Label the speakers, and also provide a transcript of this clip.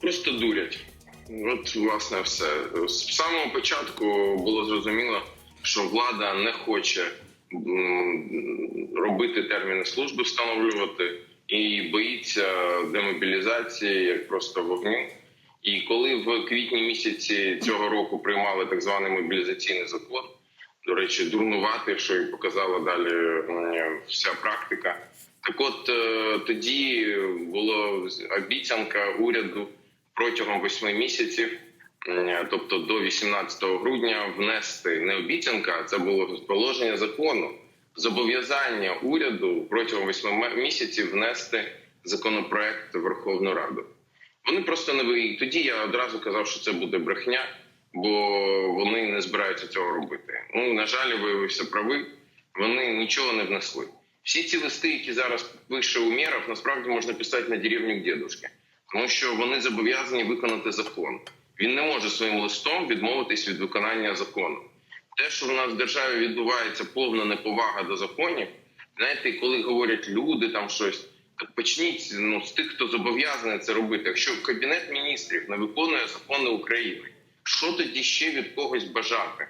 Speaker 1: просто дурять. От власне все з самого початку було зрозуміло, що влада не хоче робити терміни служби, встановлювати і боїться демобілізації як просто вогню. І коли в квітні місяці цього року приймали так званий мобілізаційний закон, до речі, дурнувати, що і показала далі вся практика. Так от е, тоді була обіцянка уряду протягом восьми місяців, тобто до 18 грудня, внести не обіцянка, це було положення закону, зобов'язання уряду протягом восьми місяців внести законопроект в Верховну Раду. Вони просто не ви. Тоді я одразу казав, що це буде брехня, бо вони не збираються цього робити. Ну на жаль, виявився правий. Вони нічого не внесли. Всі ці листи, які зараз пише Умєров, насправді можна писати на деревню к дедушки, тому що вони зобов'язані виконати закон. Він не може своїм листом відмовитись від виконання закону. Те, що в нас в державі відбувається повна неповага до законів, знаєте, коли говорять люди там щось, так почніть ну, з тих, хто зобов'язаний це робити. Якщо кабінет міністрів не виконує закони України, що тоді ще від когось бажати?